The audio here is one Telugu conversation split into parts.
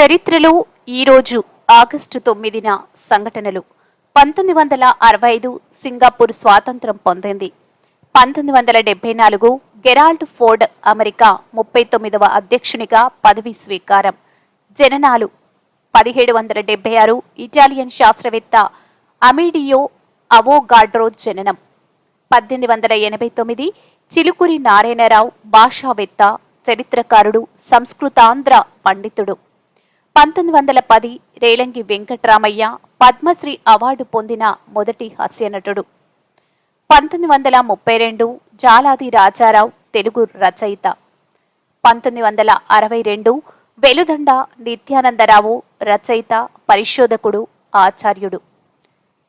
చరిత్రలో ఈరోజు ఆగస్టు తొమ్మిదిన సంఘటనలు. పంతొమ్మిది వందల అరవై ఐదు సింగపూర్ స్వాతంత్రం పొందింది. పంతొమ్మిది వందల డెబ్బై నాలుగు గెరాల్డ్ ఫోర్డ్ అమెరికా ముప్పై తొమ్మిదవ అధ్యక్షునిగా పదవి స్వీకారం. జననాలు పదిహేడు వందల డెబ్బై ఆరు ఇటాలియన్ శాస్త్రవేత్త అమిడియో అవోగాడ్రో జననం. పద్దెనిమిది వందల ఎనభై తొమ్మిది చిలుకురి నారాయణరావు భాషావేత్త చరిత్రకారుడు సంస్కృతాంధ్ర పండితుడు. పంతొమ్మిది వందల పది రేలంగి వెంకట్రామయ్య పద్మశ్రీ అవార్డు పొందిన మొదటి హాస్యనటుడు పంతొమ్మిది వందల ముప్పై రెండు జాలాది రాజారావు తెలుగు రచయిత. పంతొమ్మిది వందల అరవై రెండు వెలుదండ నిత్యానందరావు రచయిత పరిశోధకుడు ఆచార్యుడు.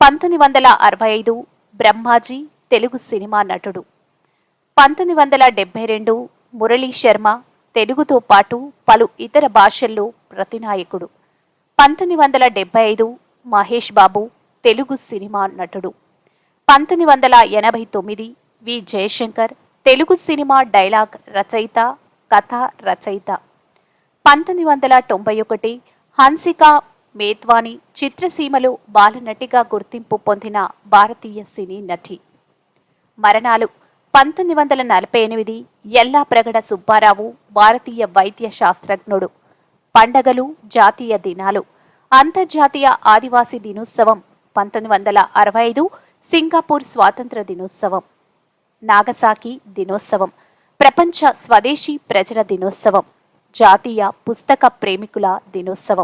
పంతొమ్మిది వందల అరవై ఐదు బ్రహ్మాజీ తెలుగు సినిమా నటుడు. పంతొమ్మిది వందల డెబ్బై రెండు మురళీ శర్మ తెలుగుతో పాటు పలు ఇతర భాషల్లో ప్రతినాయకుడు. పంతొమ్మిది వందల డెబ్బై ఐదు మహేష్ బాబు తెలుగు సినిమా నటుడు. పంతొమ్మిది వందల ఎనభై తొమ్మిది V Jayashankar Telugu cinema dialogue రచయిత కథ రచయిత. పంతొమ్మిది వందల తొంభై ఒకటి హన్సిక మేత్వాని చిత్రసీమలో బాలనటిగా గుర్తింపు పొందిన భారతీయ సినీ నటి. మరణాలు పంతొమ్మిది వందల నలభై ఎనిమిది ఎల్లాప్రగడ సుబ్బారావు భారతీయ వైద్య శాస్త్రజ్ఞుడు. పండగలు జాతీయ దినాలు అంతర్జాతీయ ఆదివాసీ దినోత్సవం పంతొమ్మిది వందల అరవై ఐదు సింగపూర్ స్వాతంత్ర దినోత్సవం నాగసాకి దినోత్సవం ప్రపంచ స్వదేశీ ప్రజల దినోత్సవం జాతీయ పుస్తక ప్రేమికుల దినోత్సవం.